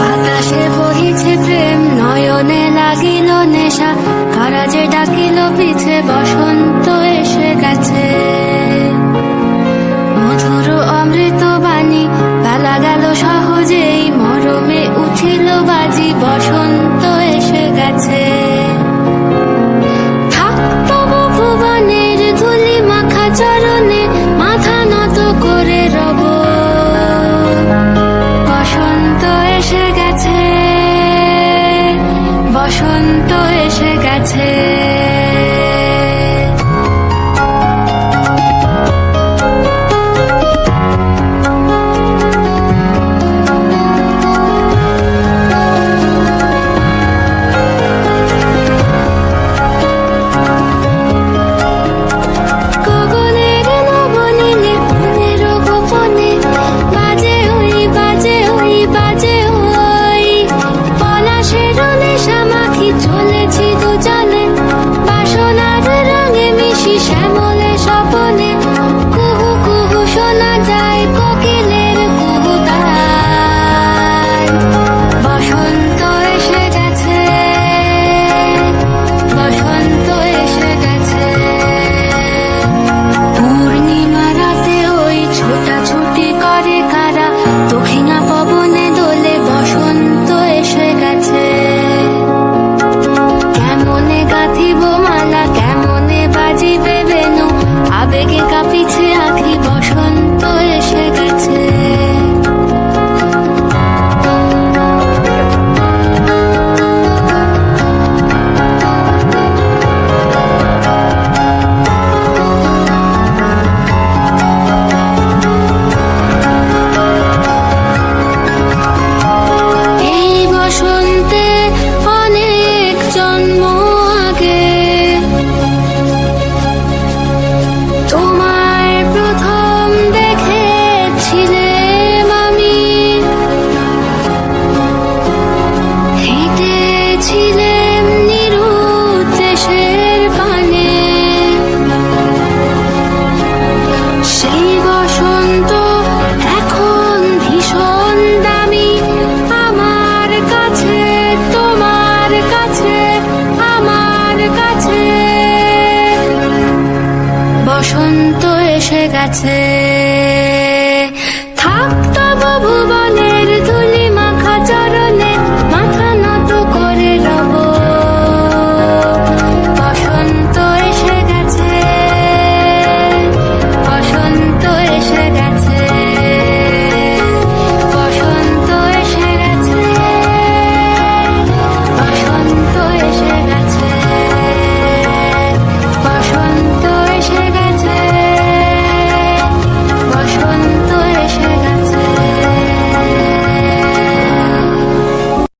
বাতাসে বহিছে প্রেম নয়নে লাগিল নেশা। কারাজে ডাকিল পিছে বসন্ত এসে গেছে। বসন্ত এসে গেছে। তোমায় প্রথম তো এসে গেছে।